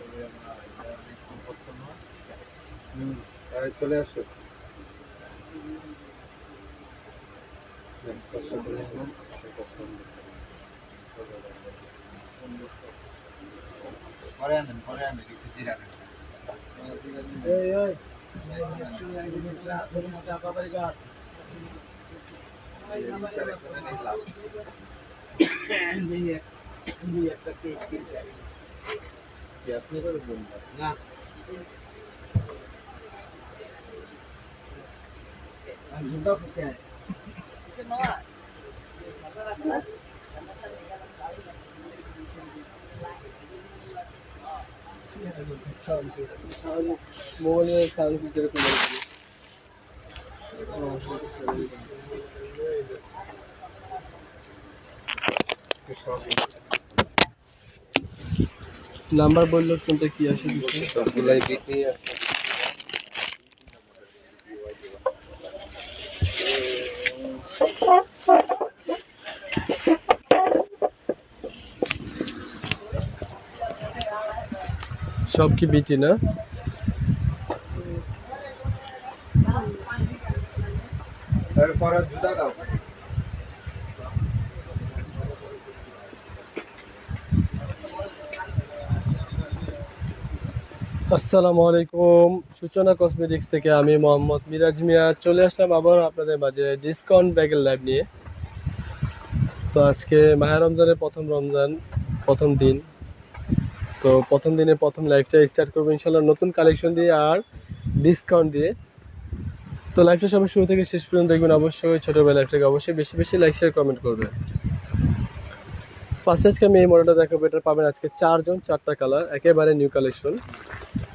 এখানে তো এটা একবার কাজে হুম, চলে আসো। পরে আনেন পরে আনেন কিছু জিরা নেন এই গাছ একটা কেক কিনতে আপনি করে বলবেন না। যেরকম সবই। নাম্বার বলল কোনটা কি আসে সবগুলাই আছে সব কি বিটি না? তারপরে জুতা দাও। আসসালামু আলাইকুম। সূচনা কসমেটিক্স থেকে আমি মোহাম্মদ মিরাজ মিয়া। চলে আসলাম আবার আপনাদের মাঝে ডিসকাউন্ট ব্যাগের লাইভ নিয়ে। তো আজকে মাহে রমজানের প্রথম রমজান, প্রথম দিন। তো প্রথম দিনে প্রথম লাইভটা স্টার্ট করব ইনশাল্লাহ নতুন কালেকশন দিয়ে আর ডিসকাউন্ট দিয়ে। তো লাইভটা সবাই শুরু থেকে শেষ পর্যন্ত দেখবেন অবশ্যই ছোটোবেলা লাইভটাকে অবশ্যই বেশি বেশি লাইক শেয়ার কমেন্ট করবেন ফার্স্ট আজকে আমি এই মডেলটা দেখাবো। এটা পাবেন আজকে চারজন, চারটা কালার একেবারে নিউ কালেকশন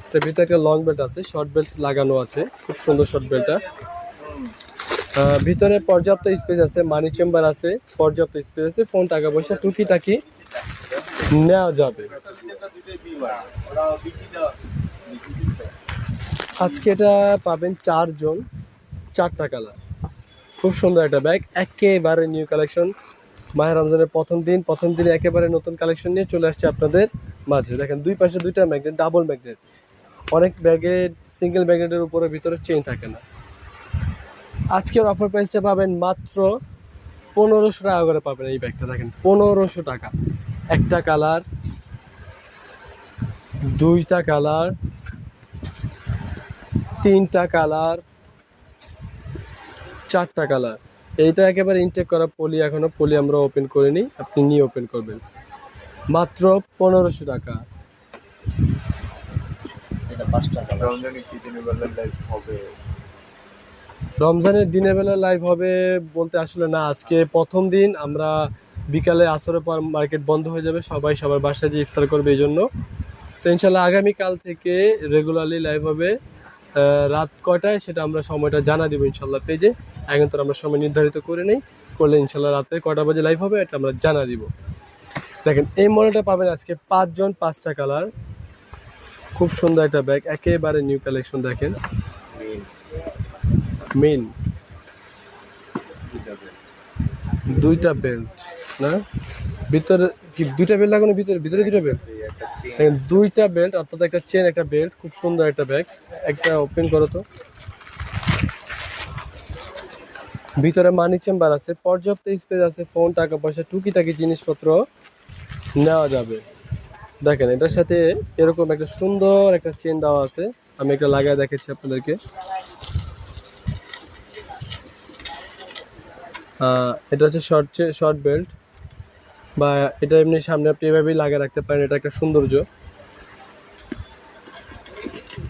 এটার ভিতরে একটা লং বেল্ট আছে শর্ট বেল্ট লাগানো আছে, খুব সুন্দর শর্ট বেল্টটা ভিতরে পর্যাপ্ত স্পেস আছে মানি চেম্বার আছে, পর্যাপ্ত স্পেস আছে ফোন টাকা পয়সা টুকি টাকি নেওয়া যাবে। আজকে এটা পাবেন চারজন চারটা কালার খুব সুন্দর একটা ব্যাগ একেবারে নিউ কালেকশন মাহে রমজানের প্রথম দিন, প্রথম দিনে একেবারে নতুন কালেকশন নিয়ে চলে আসছে আপনাদের মাঝে। দেখেন দুই পাশে দুইটা ম্যাগনেট ডাবল ম্যাগনেট অনেক ব্যাগে সিঙ্গেল ম্যাগনেটের উপরে ভিতরে চেইন থাকে না। আজকের অফার প্রাইসটা পাবেন মাত্র পনেরোশো টাকা করে পাবেন এই ব্যাগটা, দেখেন, পনেরোশো টাকা। একটা কালার, দুইটা কালার, তিনটা কালার, চারটা কালার। এইটা একেবারে ইনটেক করা পলি এখনও পলি আমরা ওপেন করিনি, আপনি নিয়ে ওপেন করবেন। মাত্র পনেরোশো টাকা। এটা পাঁচটা রমজানে কি দিনের বেলা লাইভ হবে? রমজানের দিনের বেলা লাইভ হবে বলতে আসলে না আজকে প্রথম দিন আমরা বিকালে আসরের পর মার্কেট বন্ধ হয়ে যাবে সবাই সবার বাসায় যে ইফতার করবে এই জন্য। তো ইনশাল্লাহ আগামীকাল থেকে রেগুলারলি লাইভ হবে। রাত কয়টায় সেটা আমরা সময়টা জানা দিব ইনশাল্লাহ পেজে। এখন তো আমরা সময় নির্ধারিত করে নেই করলে ইনশাল্লাহ রাতে কয়টা বাজে লাইভ হবে এটা আমরা জানা দিব। দেখেন এই মডেলটা পাবেন আজকে পাঁচজন পাঁচটা কালার খুব সুন্দর একটা ব্যাগ একেবারে নিউ কালেকশন দেখেন। মেন দুইটা বেল্ট না? ভিতরে কি দুইটা বেল্ট লাগানো ভিতরে? ভিতরে দুইটা বেল্ট দেখেন দুইটা বেল্ট অর্থাৎ একটা চেন একটা বেল্ট খুব সুন্দর একটা ব্যাগ একটা ওপেন করো তো। ভিতরে মানি চেম্বার আছে পর্যাপ্ত স্পেস আছে ফোন টাকা পয়সা টুকিটাকি জিনিসপত্র নেওয়া যাবে। দেখেন, এটার সাথে এরকম একটা সুন্দর একটা চেন দেওয়া আছে। আমি একটা লাগায় দেখাচ্ছি আপনাদেরকে। এটা হচ্ছে শর্ট শর্ট বেল্ট বা এটা এমনি সামনে আপনি এভাবেই লাগিয়ে রাখতে পারেন, এটা একটা সৌন্দর্য।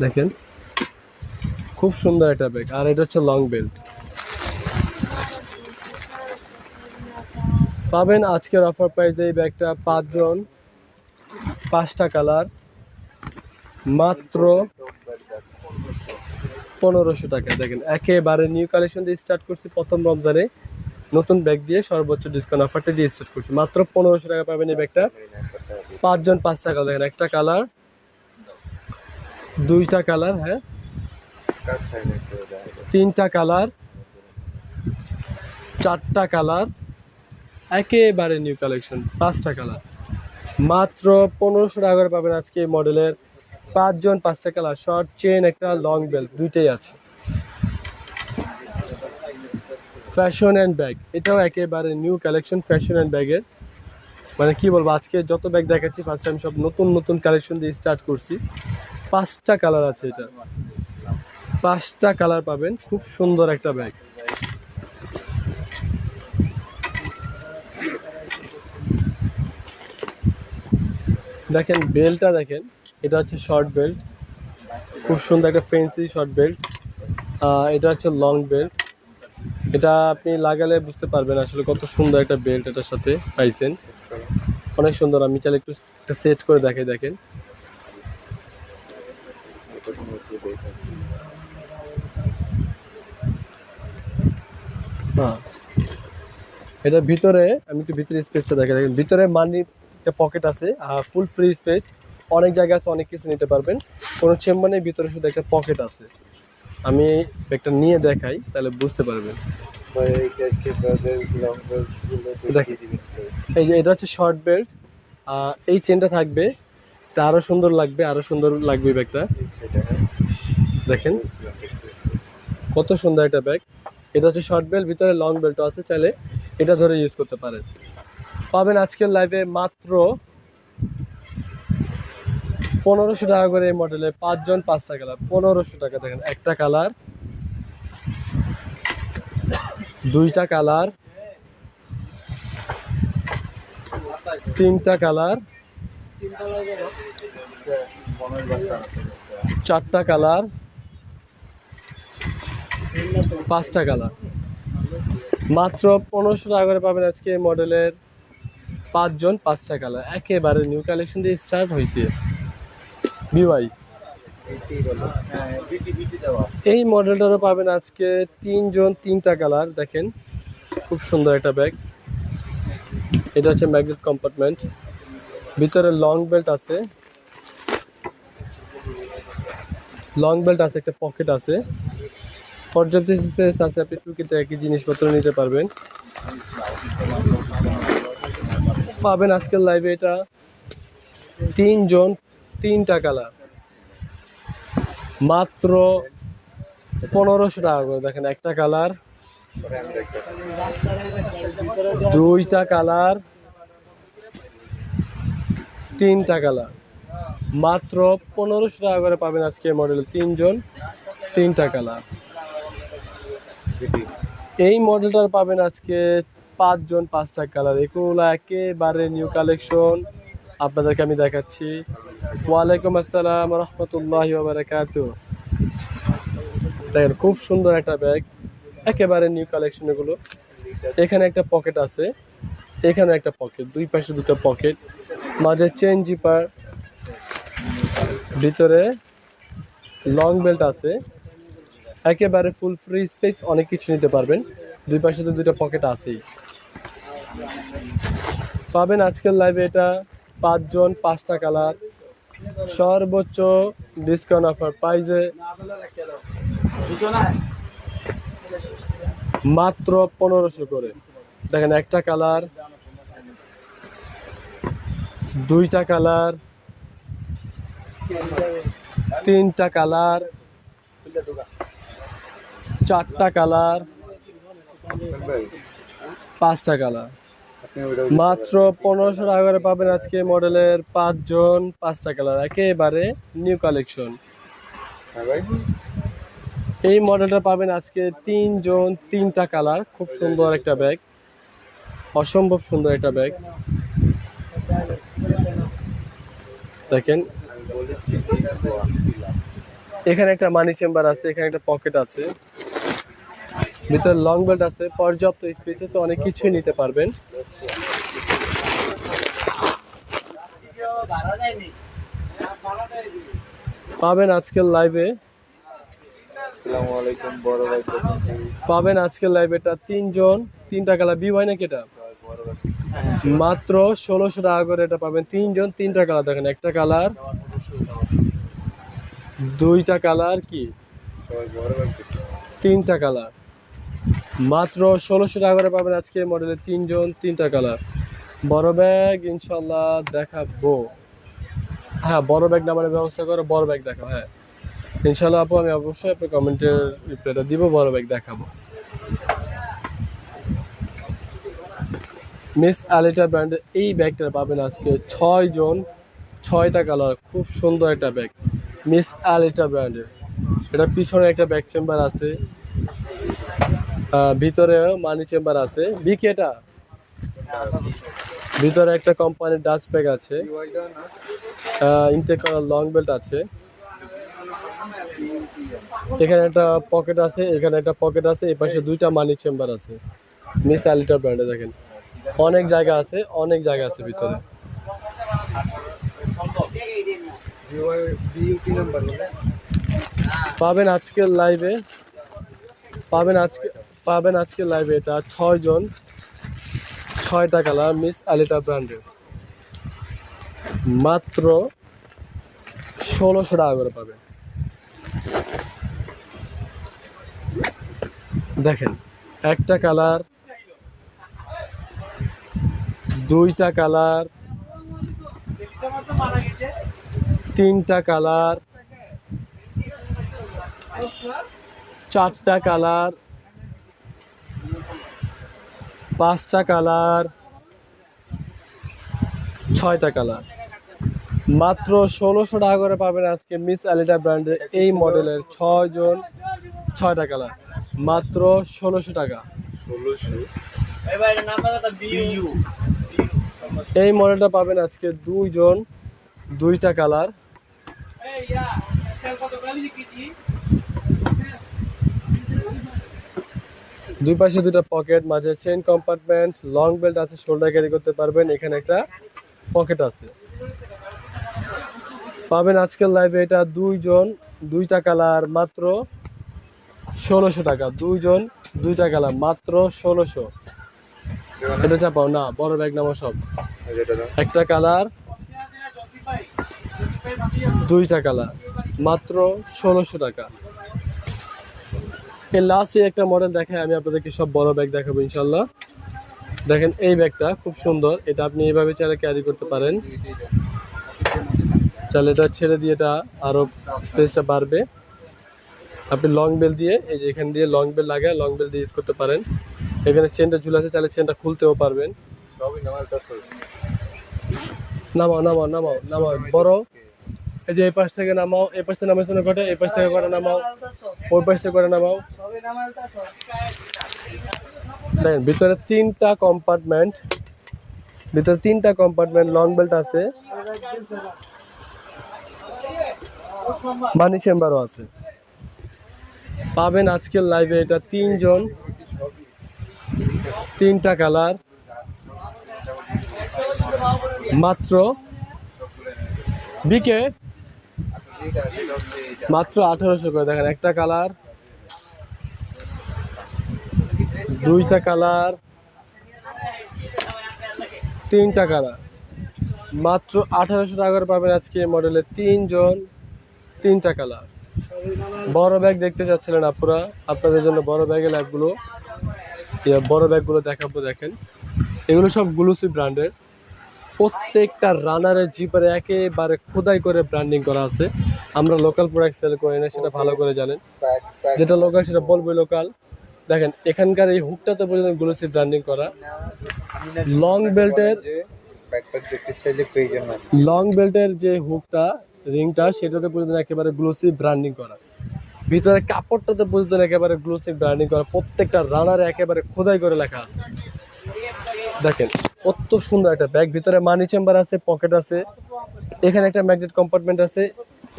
দেখেন, খুব সুন্দর একটা ব্যাগ আর এটা হচ্ছে লং বেল্ট পাবেন আজকের অফার প্রাইসে এই ব্যাগটা পাঁচজন পাঁচটা কালার, মাত্র পনেরোশো টাকা। দেখেন, একেবারে নিউ কালেকশন দিয়ে স্টার্ট করছি প্রথম রমজানে। নতুন ব্যাগ দিয়ে সর্বোচ্চ ডিসকাউন্ট অফারটা দিয়ে স্টার্ট করছি। মাত্র পনেরোশো টাকা পাবেন এই ব্যাগটা পাঁচজন পাঁচটা কালার দেখেন, একটা কালার, দুইটা কালার হ্যাঁ? তিনটা কালার, চারটা কালার, একেবারে নিউ কালেকশন পাঁচটা কালার। মাত্র পনেরোশো টাকা করে পাবেন আজকে এই মডেলের পাঁচজন পাঁচটা কালার শর্ট চেন একটা লং বেল্ট দুইটাই আছে। ফ্যাশন অ্যান্ড ব্যাগ এটাও একেবারে নিউ কালেকশন ফ্যাশন অ্যান্ড ব্যাগের মানে কি বলব, আজকে যত ব্যাগ দেখাচ্ছি ফার্স্ট টাইম সব নতুন নতুন কালেকশন দিয়ে স্টার্ট করছি। পাঁচটা কালার আছে এটা। পাঁচটা কালার পাবেন, খুব সুন্দর একটা ব্যাগ দেখেন বেল্টটা দেখেন, এটা হচ্ছে শর্ট বেল্ট খুব সুন্দর একটা ফেন্সি শর্ট বেল্ট এটা হচ্ছে লং বেল্ট এটা আপনি লাগালে বুঝতে পারবেন আসলে কত সুন্দর একটা বেল্ট এটার সাথে পাইছেন। অনেক সুন্দর, আমি চাইলে একটু একটা সেট করে দেখাই, দেখেন। হ্যাঁ। এটার ভিতরে, আমি একটু ভিতরে স্পেসটা দেখে দেখেন। ভিতরে মানি একটা পকেট আছে ফুল ফ্রি স্পেস অনেক জায়গা আছে অনেক কিছু নিতে পারবেন। কোনো চেম্বার নেই ভিতরে শুধু একটা পকেট আছে। আমি একটা নিয়ে দেখাই তাহলে বুঝতে পারবেন। এই যে এটা হচ্ছে শর্ট বেল্ট এই চেনটা থাকবে। এটা আরও সুন্দর লাগবে আরও সুন্দর লাগবে ব্যাগটা। হ্যাঁ। দেখেন। কত সুন্দর একটা ব্যাগ এটা হচ্ছে শর্ট বেল্ট ভিতরে লং বেল্টও আছে চাইলে এটা ধরে ইউজ করতে পারেন। পাবেন আজকের লাইভে মাত্র পনেরোশো টাকা করে এই মডেলে পাঁচজন পাঁচটা কালার পনেরোশো টাকা দেখেন, একটা কালার দুইটা কালার তিনটা কালার চারটা কালার পাঁচটা কালার মাত্র পনেরোশো টাকা করে পাবেন আজকে এই মডেলের পাঁচজন, পাঁচটা কালার। একেবারে নিউ কালেকশন দিয়ে স্টার্ট হয়েছে বিওয়াই এই মডেলটারও পাবেন আজকে তিনজন, তিনটা কালার, দেখেন। খুব সুন্দর একটা ব্যাগ এটা হচ্ছে ম্যাগনেট কম্পার্টমেন্ট ভিতরে লং বেল্ট আছে। লং বেল্ট আছে, একটা পকেট আছে। পর্যাপ্ত স্পেস আছে, আপনি টুকিতে একই জিনিসপত্র নিতে পারবেন। পাবেন আজকের লাইভে এটা। তিনজন, তিনটা কালার মাত্র পনেরোশো টাকা করে দেখেন একটা কালার দুইটা কালার তিনটা কালার মাত্র পনেরোশো টাকা করে পাবেন আজকে মডেল তিনজন, তিনটা কালার এই মডেলটার পাবেন আজকে পাঁচজন পাঁচটা কালার, এগুলো একেবারে নিউ কালেকশন আপনাদেরকে আমি দেখাচ্ছি। ওয়ালাইকুম আসসালাম রহমতুল্লাহ বারাকাত। দেখেন, খুব সুন্দর একটা ব্যাগ একেবারে নিউ কালেকশন এগুলো। এখানে একটা পকেট আছে, এখানে একটা পকেট দুই পাশে দুটো পকেট মাঝে চেন জিপার ভিতরে লং বেল্ট আছে। একেবারে ফুল ফ্রি স্পেস অনেক কিছু নিতে পারবেন। দুই পাশে তো দুটো পকেট আছেই। পাবেন আজকের লাইভে এটা পাঁচজন পাঁচটা কালার সর্বোচ্চ ডিসকাউন্ট অফার প্রাইজে মাত্র পনেরোশো করে। দেখেন একটা কালার দুইটা কালার তিনটা কালার চারটা কালার পাঁচটা কালার। মাত্র পনেরোশো টাকা পাবেন আজকে মডেলের পাঁচজন পাঁচটা কালার, একেবারে নিউ কালেকশন এই মডেলটা পাবেন আজকে তিনজন তিনটা কালার, খুব সুন্দর একটা ব্যাগ অসম্ভব সুন্দর একটা ব্যাগ দেখেন. এখানে একটা মানি চেম্বার আছে, এখানে একটা পকেট আছে। ভিতরে লং বেল্ট আছে পর্যাপ্ত স্পেস আছে অনেক কিছুই নিতে পারবেন। পাবেন আজকের লাইভে পাবেন আজকের লাইভে এটা তিনজন তিনটা কালার বি হয় নাকি এটা? মাত্র ষোলোশো টাকা করে এটা পাবেন তিনজন তিনটা কালার দেখেন একটা কালার দুইটা কালার কি? তিনটা কালার। মাত্র ষোলোশো টাকা করে পাবেন আজকে মডেলের তিনজন তিনটা কালার বড় ব্যাগ ইনশাল্লাহ দেখাবো। হ্যাঁ বড় ব্যাগ নামানোর ব্যবস্থা করে, বড় ব্যাগ দেখাবো হ্যাঁ। ইনশাল্লাহ আপু, আমি অবশ্যই আপনার কমেন্টের রিপ্লাইটা দিব, বড় ব্যাগ দেখাবো। মিস আলিটা ব্র্যান্ডের এই ব্যাগটা পাবেন আজকে ছয় জন, ছয়টা কালার খুব সুন্দর একটা ব্যাগ মিস আলিটা ব্র্যান্ডের এটা পিছনে একটা ব্যাক চেম্বার আছে। ভিতরে মানি চেম্বার আছে। বিকেটা ভিতরে একটা কোম্পানির ডাচ ব্যাগ আছে। ইনটেক লং বেল্ট আছে। এখানে একটা পকেট আছে, এখানে একটা পকেট আছে, এই পাশে দুইটা মানি চেম্বার আছে। মিস আলিটার ব্র্যান্ডে দেখেন। অনেক জায়গা আছে, অনেক জায়গা আছে ভিতরে। পাবেন আজকের লাইভে পাবেন আজকে পাবেন আজকে লাইভে এটা ছয় জন ছয়টা কালার মিস আলিটা ব্র্যান্ডের মাত্র ষোলোশো টাকা করে পাবেন। দেখেন, একটা কালার, দুইটা কালার, তিনটা কালার, চারটা কালার পাঁচটা কালার, ছয়টা কালার। মাত্র ষোলোশো টাকা করে পাবেন আজকে মিস আলিটা ব্র্যান্ডের এই মডেলের ছয় জন, ছয়টা কালার। মাত্র ষোলোশো টাকা। এই মডেলটা পাবেন আজকে দুইজন দুইটা কালার। দুই পাশে দুটো পকেট মাঝে চেন কম্পার্টমেন্ট লং বেল্ট আছে শোল্ডার ক্যারি করতে পারবেন। এখানে একটা পকেট আছে। পাবেন আজকের লাইভে এটা দুইজন দুইটা কালার মাত্র ষোলোশো টাকা। দুইজন দুইটা কালার মাত্র ষোলোশো। এটা চাপাও না, বড় ব্যাগ নামো সব। একটা কালার দুইটা কালার মাত্র ষোলোশো টাকা। এর লাস্টে একটা মডেল দেখায় আমি আপনাদেরকে সব বড় ব্যাগ দেখাবো ইনশাল্লাহ। দেখেন এই ব্যাগটা খুব সুন্দর। এটা আপনি এইভাবে চাইলে ক্যারি করতে পারেন। চাইলে এটা ছেড়ে দিয়ে এটা আরও স্পেসটা বাড়বে। আপনি লং বেল দিয়ে এই যে এখান দিয়ে লং বেল লাগায় লং বেল দিয়ে ইউজ করতে পারেন। এখানে চেনটা ঝুলে আছে চাইলে চেনটা খুলতেও পারবেন। নামাও নামাও নামাও নামাও বড়। এই যে এই পাশ থেকে নামাও, এই পাশ থেকে নামাইছো না ঘটে, এই পাশ থেকে করে নামাও, ওই পাশ থেকে করে নামাও। দেখেন, ভিতরে তিনটা কম্পার্টমেন্ট ভিতরে তিনটা কম্পার্টমেন্ট লং বেল্ট আছে। মানি চেম্বারও আছে। পাবেন আজকের লাইভে এটা তিনজন। তিনটা কালার মাত্র বিকে মাত্র আঠারোশো করে দেখেন, একটা কালার, দুইটা কালার, তিনটা কালার। মাত্র আঠারোশো টাকা করে পাবেন আজকে এই মডেলের তিনজন, তিনটা কালার। বড় ব্যাগ দেখতে চাচ্ছিলেন আপনারা আপনাদের জন্য বড় ব্যাগের ল্যাবগুলো বড় ব্যাগগুলো দেখাবো দেখেন। এগুলো সব গ্লুসি ব্র্যান্ডের প্রত্যেকটা রানারের জিপারে একেবারে খোদাই করে ব্র্যান্ডিং করা আছে। আমরা লোকাল প্রোডাক্ট সেল করি না, সেটা ভালো করে জানেন। যেটা লোকাল সেটা বলব লোকাল দেখেন, এখানকার এই হুকটাতে পর্যন্ত গ্লোসি ব্র্যান্ডিং করা। লং বেল্টের লং বেল্টের যে হুকটা রিংটা সেটাতে পর্যন্ত একেবারে গ্লোসি ব্র্যান্ডিং করা। ভিতরে কাপড়টাতে পর্যন্ত একেবারে গ্লোসি ব্র্যান্ডিং করা। প্রত্যেকটা রানারে একেবারে খোদাই করে লেখা আছে। দেখেন, কত সুন্দর একটা ব্যাগ ভিতরে মানি চেম্বার আছে পকেট আছে, এখানে একটা ম্যাগনেট কম্পার্টমেন্ট আছে,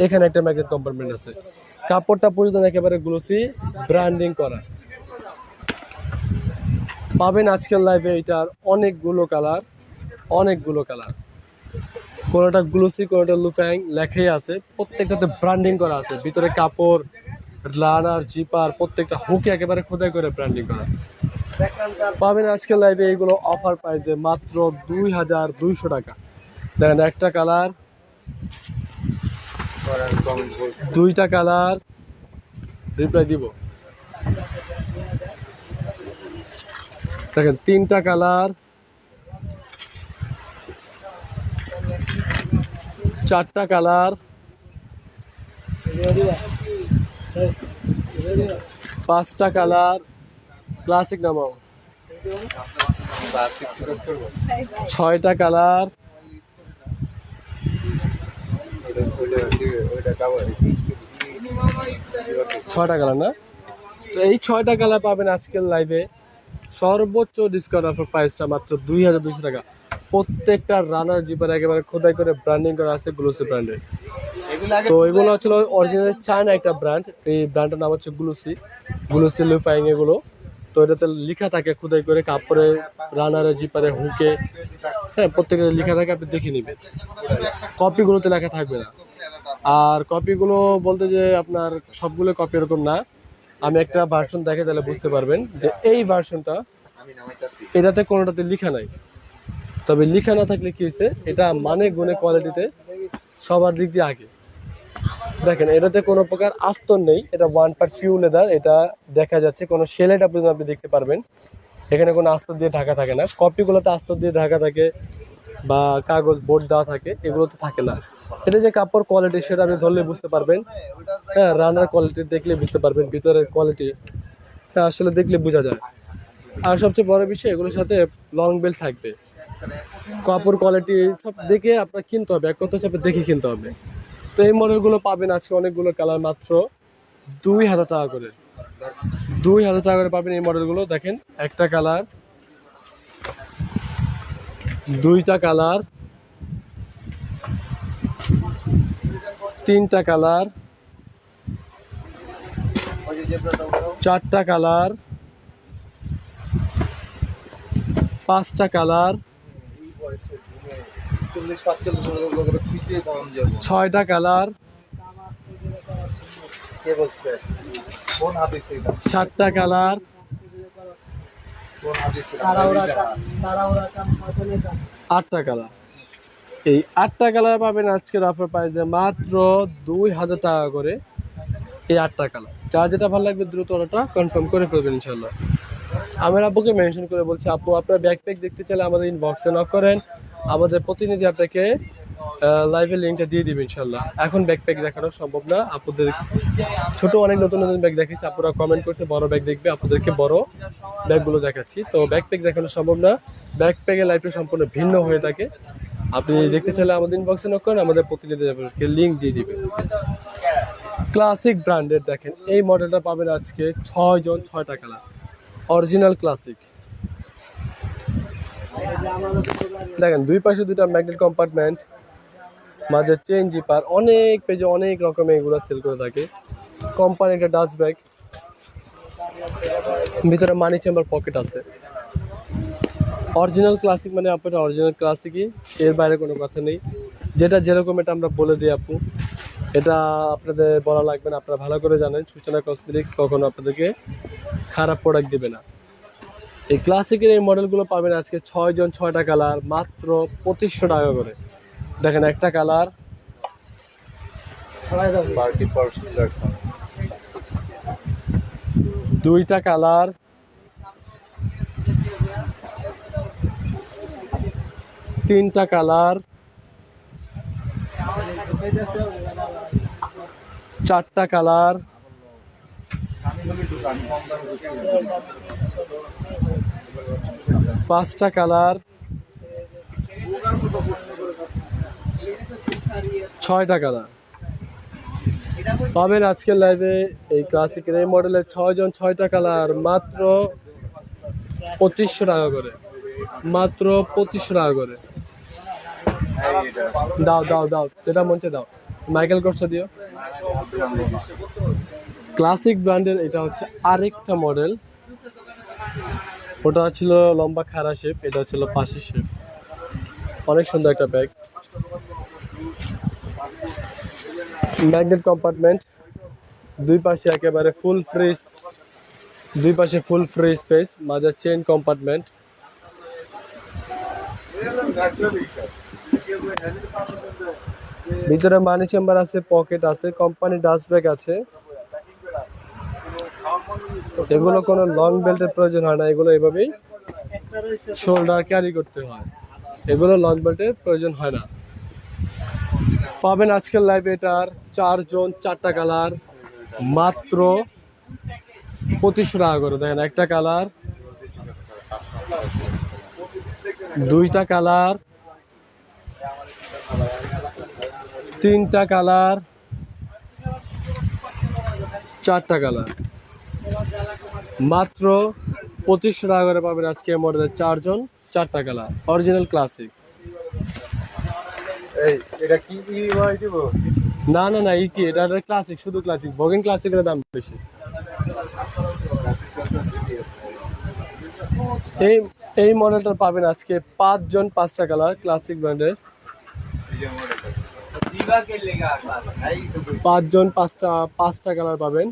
এখানে একটা ম্যাগনেট কম্পার্টমেন্ট আছে। কাপড়টা পর্যন্ত একেবারে গ্লোসি ব্র্যান্ডিং করা। পাবেন আজকের লাইভে এটার অনেকগুলো কালার অনেকগুলো কালার কোনোটা গ্লুসি কোনোটা লুফ্যাং লেখাই আছে। প্রত্যেকটাতে ব্র্যান্ডিং করা আছে। ভিতরে কাপড় লানার জিপার প্রত্যেকটা হুকে একেবারে খোদাই করে ব্র্যান্ডিং করা। পাবেন আজকের লাইভে এইগুলো অফার প্রাইসে মাত্র দুই হাজার দুইশো টাকা। দেখেন একটা কালার দুইটা কালার রিপ্লাই দিব। দেখেন তিনটা কালার চারটা কালার পাঁচটা কালার ক্লাসিক নামাও ছয়টা কালার ছয়টা কালার না? তো এই ছয়টা কালার পাবেন আজকের লাইভে সর্বোচ্চ ডিসকাউন্ট অফার প্রাইসটা মাত্র দুই হাজার দুশো টাকা। প্রত্যেকটা রানার জিপার একেবারে খোদাই করে ব্র্যান্ডিং করা আছে গ্লুসি ব্র্যান্ডের তো এগুলো হচ্ছিল অরিজিনাল চায়না একটা ব্র্যান্ড এই ব্র্যান্ডের নাম হচ্ছে গ্লুসি গ্লুসি লুফাইং এগুলো। তো এটাতে লেখা থাকে খোদাই করে কাপড়ে, রানারে, জিপারে, হুকে। হ্যাঁ প্রত্যেকটা লেখা থাকে, আপনি দেখে নেবেন। কপিগুলোতে লেখা থাকবে না। আর কপিগুলো বলতে যে আপনার সবগুলো কপি এরকম না। আমি একটা ভার্সন দেখে তাহলে বুঝতে পারবেন যে এই ভার্সনটা এটাতে কোনোটাতে লেখা নাই। তবে লেখা না থাকলে কি হয়েছে? এটা মানে গুণে কোয়ালিটিতে সবার দিক দিয়ে আগে। দেখেন, এটাতে কোনো প্রকার আস্তর নেই, এটা ওয়ান পার্ট পিউ লেদার এটা দেখা যাচ্ছে কোনো সেলেট আপনি আপনি দেখতে পারবেন, এখানে কোনো আস্তর দিয়ে ঢাকা থাকে না। কপিগুলোতে আস্তর দিয়ে ঢাকা থাকে বা কাগজ বোর্ড দেওয়া থাকে, এগুলোতে থাকে না। এটা যে কাপড় কোয়ালিটি সেটা আপনি ধরলে বুঝতে পারবেন। হ্যাঁ রানার কোয়ালিটি দেখলে বুঝতে পারবেন, ভিতরের কোয়ালিটি হ্যাঁ আসলে দেখলে বোঝা যায়। আর সবচেয়ে বড় বিষয়, এগুলোর সাথে লং বেল থাকবে। কাপড় কোয়ালিটি সব দেখে আপনার কিনতে হবে, এক কথা আপনার দেখে কিনতে হবে। তো এই মডেলগুলো পাবেন আজকে অনেকগুলো কালার মাত্র দুই হাজার টাকা করে। দুই হাজার টাকা করে পাবেন এই মডেলগুলো, দেখেন, একটা কালার, দুইটা কালার, তিনটা কালার, চারটা কালার, পাঁচটা কালার চল্লিশ পাঁচচল্লিশ বছর করে খুঁজে কম যাব ছয়টা কালার। কে বলছে? কোন হাদিস এটা সাতটা কালার। কোন হাদিস আটটা কালার। এই আটটা কালার পাবেন আজকের অফার প্রাইসে মাত্র দুই হাজার টাকা করে এই আটটা কালার। যার যেটা ভালো লাগবে দ্রুত ওটা কনফার্ম করে ফেলবেন ইনশাল্লাহ আমার আব্বুকে মেনশন করে বলছি আপু আপনার ব্যাকপ্যাক দেখতে চাইলে আমাদের ইনবক্সে নক করেন। আমাদের প্রতিনিধি আপনাকে লাইভের লিঙ্কটা দিয়ে দিবে ইনশাল্লাহ এখন ব্যাকপ্যাক দেখানো সম্ভব না। আপনাদের ছোট অনেক নতুন নতুন ব্যাগ দেখিয়েছি আপনারা কমেন্ট করছে, বড় ব্যাগ দেখবে, আপনাদেরকে বড় ব্যাগগুলো দেখাচ্ছি। তো ব্যাকপ্যাক দেখানো সম্ভব না। ব্যাকপ্যাকের লাইফটা সম্পূর্ণ ভিন্ন হয়ে থাকে। আপনি দেখতে চাইলে আমাদের ইনবক্সে নক করেন, আমাদের প্রতিনিধি আপনাকে লিঙ্ক দিয়ে দিবে। ক্লাসিক ব্র্যান্ডের দেখেন, এই মডেলটা পাবেন আজকে ছয় জন ছয়টা কালার অরিজিনাল ক্লাসিক দেখেন, দুই পাশে দুইটা ম্যাগনেট কম্পার্টমেন্ট মাঝে চেন জিপার অনেক পেজে অনেক রকমের এগুলো সেল করে থাকে। কোম্পানি একটা ডাস্ট ব্যাগ ভিতরে মানি চেম্বার পকেট আছে। অরিজিনাল ক্লাসিক মানে আপনার অরিজিনাল ক্লাসিকই এর বাইরে কোনো কথা নেই। যেটা যেরকম এটা আমরা বলে দিই আপু, এটা আপনাদের বলা লাগবে না, আপনারা ভালো করে জানেন, সূচনা কসমেটিক্স কখনো আপনাদেরকে খারাপ প্রোডাক্ট দেবে না। এই ক্লাসিকের এই মডেলগুলো পাবেন আজকে ছয় জন ছয়টা কালার মাত্র পঁচিশশো টাকা করে। দেখেন একটা কালার দুইটা কালার তিনটা কালার চারটা কালার আমি বলি দোকান কম দামে ঢুকে পাঁচটা কালার, ছয়টা কালার। পাবেন আজকের লাইভে এই ক্লাসিকের এই মডেলের ছয় জন ছয়টা কালার, মাত্র পঁচিশশো টাকা করে। মাত্র পঁচিশশো টাকা করে। দাও দাও দাও, যেটা মঞ্চে দাও। মাইকেল কোর্সটা দিও। ক্লাসিক ব্র্যান্ডের এটা হচ্ছে আরেকটা মডেল ওটা ছিল লম্বা খাড়া শেপ এটা ছিল পাশের শেপ অনেক সুন্দর একটা ব্যাগ ম্যাগনেট কম্পার্টমেন্ট দুই পাশে একেবারে ফুল ফ্রি দুই পাশে ফুল ফ্রি স্পেস মাঝে চেন কম্পার্টমেন্ট ভিতরে মানি চেম্বার আছে পকেট আছে কোম্পানি ডাস্ট ব্যাগ আছে। এগুলো কোনো লং বেল্টের প্রয়োজন হয় না, এগুলো এভাবেই শোল্ডার ক্যারি করতে হয়। এগুলো লং বেল্টের প্রয়োজন হয় না। পাবেন আজকের লাইভে এটার চারজন, চারটা কালার মাত্র পঁচিশশো টাকা করে। দেখেন, একটা কালার দুইটা কালার তিনটা কালার চারটা কালার মাত্র পঁচিশশো টাকা করে পাবেন আজকে মডেলের চারজন চারটা কালার অরিজিনাল ক্লাসিক এই এটা কি না না না ইটি এটা ক্লাসিক শুধু ক্লাসিক ভগেন ক্লাসিকের দাম বেশি। এই এই মডেলটা পাবেন আজকে পাঁচজন পাঁচটা কালার ক্লাসিক ব্র্যান্ডের পাঁচজন পাঁচটা পাঁচটা কালার পাবেন।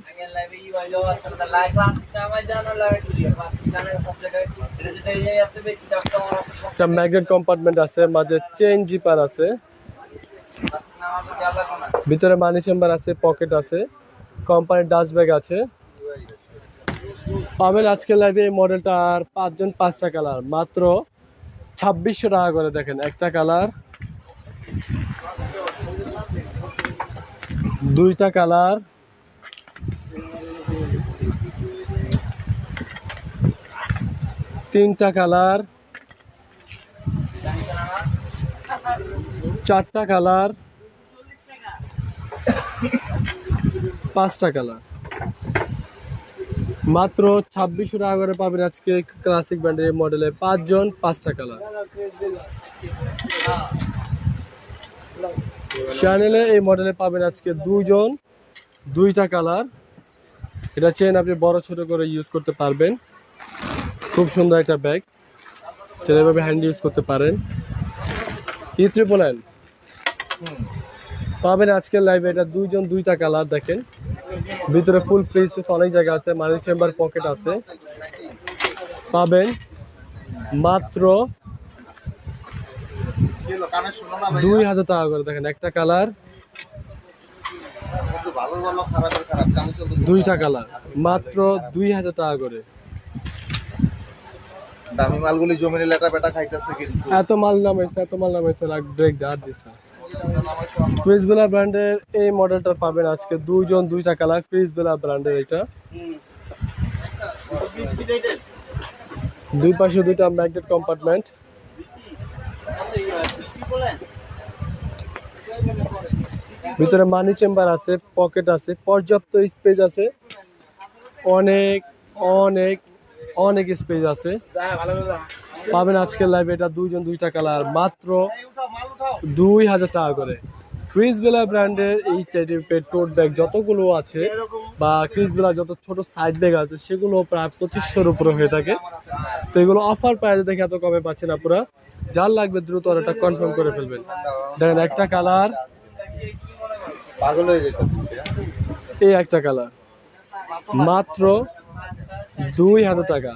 একটা ম্যাগনেট কম্পার্টমেন্ট আছে, মাঝে চেন জিপার আছে। ভিতরে মানি চেম্বার আছে পকেট আছে। কোম্পানির ডাস্ট ব্যাগ আছে। পাবেন আজকের লাইভে এই মডেলটা আর পাঁচজন পাঁচটা কালার মাত্র ছাব্বিশশো টাকা করে দেখেন, একটা কালার দুইটা কালার। তিনটা কালার। চারটা কালার। পাঁচটা কালার। মাত্র ছাব্বিশশো টাকা করে পাবেন আজকে ক্লাসিক ব্র্যান্ডের মডেলে পাঁচজন, পাঁচটা কালার। চ্যানেলে এই মডেলে পাবেন আজকে দুজন দুইটা কালার এটা চেন আপনি বড় ছোট করে ইউজ করতে পারবেন। খুব সুন্দর একটা ব্যাগ চেন এভাবে হ্যান্ড ইউজ করতে পারেন। ই এন পাবেন আজকের লাইভে এটা দুইজন, দুইটা কালার দেখেন। ভিতরে ফুল স্পেস অনেক জায়গা আছে মানি চেম্বার পকেট আছে। পাবেন মাত্র কি হলো কানে শুনো না ভাই দুই হাজার টাকা করে দেখেন একটা কালার। দুইটা কালার মাত্র দুই হাজার টাকা করে। দামি মালগুলি বেটা খাইতেছে কিন্তু। এত মাল নামাইছে এত মাল নামাইছে লাগ ব্রেক দেওয়ার দিস না। ক্রিস ব্র্যান্ডের এই মডেলটা পাবেন আজকে দুইজন দুইটা কালার ব্র্যান্ডের এটা দুই পাশে দুইটা ম্যাগনেট কম্পার্টমেন্ট কত ইউআই কি বলেন ভিতরে মানি চেম্বার আছে পকেট আছে, পর্যাপ্ত স্পেস আছে। অনেক অনেক অনেক স্পেস আছে। পাবেন আজকের লাইভে এটা দুইজন দুইটা কালার মাত্র দুই হাজার টাকা করে। ক্রিস বেলা ব্র্যান্ডের এই টাইপের টোট ব্যাগ যতগুলো আছে, বা ক্রিস বেলা যত ছোট সাইড ব্যাগ আছে, সেগুলো প্রায় পঁচিশশোর উপরে হয়ে থাকে। তো এগুলো অফার প্রাইসে দেখে এত কমে পাচ্ছেন আপনারা যার লাগবে দ্রুত আর অর্ডারটা কনফার্ম করে ফেলবেন। দেখেন একটা কালার এই একটা কালার মাত্র দুই হাজার টাকা।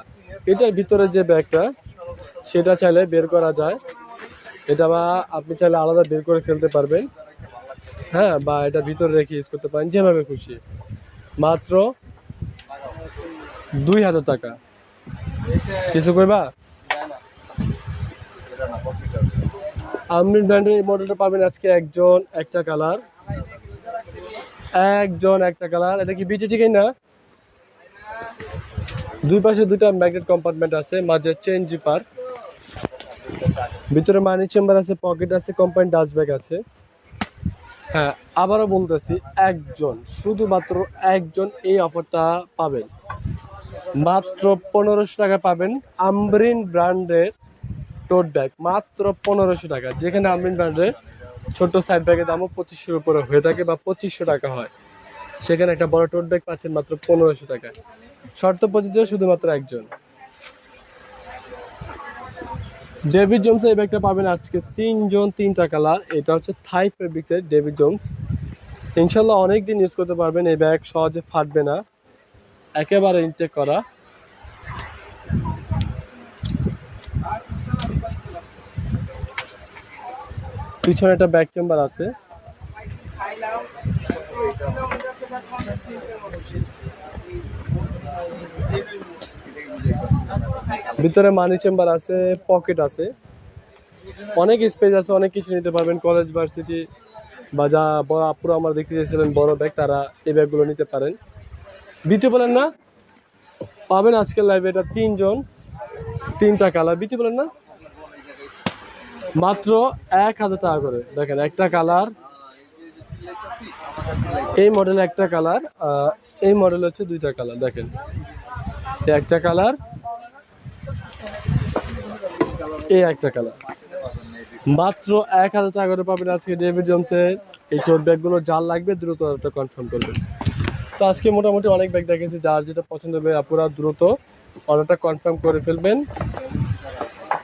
এটার ভিতরে যে ব্যাগটা, সেটা চাইলে বের করা যায়। এটা বা আপনি চাইলে আলাদা বের করে ফেলতে পারবেন। হ্যাঁ বা এটা ভিতরে রেখে ইউজ করতে পারেন, যেভাবে খুশি। মাত্র দুই হাজার টাকা। কিছু কইবা? আমরিন ব্র্যান্ডের মডেলটা পাবেন আজকে একজন একটা কালার একজন একটা কালার এটা কি বিটি টিকাই না? দুই পাশে দুইটা ম্যাগনেট কম্পার্টমেন্ট আছে, মাঝে চেন জিপার ভিতরে মানি চেম্বার আছে পকেট আছে কোম্পানি ডাস্ট ব্যাগ আছে। হ্যাঁ আবারও বলতেছি, একজন, শুধুমাত্র একজন এই অফারটা পাবেন। মাত্র পনেরোশো টাকা পাবেন আমরিন ব্র্যান্ডের টোট ব্যাগ। মাত্র পনেরোশো টাকা। যেখানে আমরিন ব্র্যান্ডের ছোট সাইড ব্যাগের দামও পঁচিশশোর উপরে হয়ে থাকে বা পঁচিশশো টাকা হয়। সেখানে একটা বড় টোট ব্যাগ পাচ্ছেন মাত্র পনেরোশো টাকা। শর্ত পদ্ধতিও শুধুমাত্র একজন। ডেভিড জোমস এই ব্যাগটা পাবেন আজকে তিনজন তিনটা কালার। এটা হচ্ছে থাই ফেব্রিক্সের ডেভিড জোমস ইনশাল্লাহ অনেক দিন ইউজ করতে পারবেন, এই ব্যাগ সহজে ফাটবে না। একেবারে ইনটেক করা। পিছনে একটা ব্যাক চেম্বার আছে। ভিতরে মানি চেম্বার আছে পকেট আছে। অনেক স্পেস আছে, অনেক কিছু নিতে পারবেন কলেজ ভার্সিটি বা যা বড় আপুরা আমার দেখতে চেয়েছিলেন, বড় ব্যাগ তারা এই ব্যাগগুলো নিতে পারেন। বিটি বলেন না? পাবেন আজকের লাইভে এটা তিনজন, তিনটা কালার বিটি বলেন না? মাত্র এক হাজার টাকা করে। দেখেন, একটা কালার এই মডেল একটা কালার এই মডেল হচ্ছে দুইটা কালার দেখেন, একটা কালার এই একটা কালার। মাত্র এক হাজার টাকা করে পাবেন আজকে ডেভিড জমসের এই টোট ব্যাগগুলো যার লাগবে দ্রুত অর্ডারটা কনফার্ম করবেন। তো আজকে মোটামুটি অনেক ব্যাগ দেখেছি যার যেটা পছন্দ হবে আপুরা দ্রুত অর্ডারটা কনফার্ম করে ফেলবেন।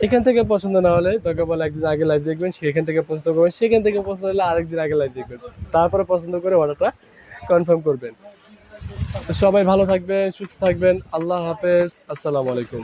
এখান থেকে পছন্দ না হলে তোকে বলে একদিন আগে লাইভ দেখবেন, সেখান থেকে পছন্দ করবেন, সেখান থেকে পছন্দ হলে আরেকদিন আগে লাইভ দেখবেন। তারপরে পছন্দ করে অর্ডারটা কনফার্ম করবেন। সবাই ভালো থাকবেন, সুস্থ থাকবেন, আল্লাহ হাফেজ, আসসালামু আলাইকুম।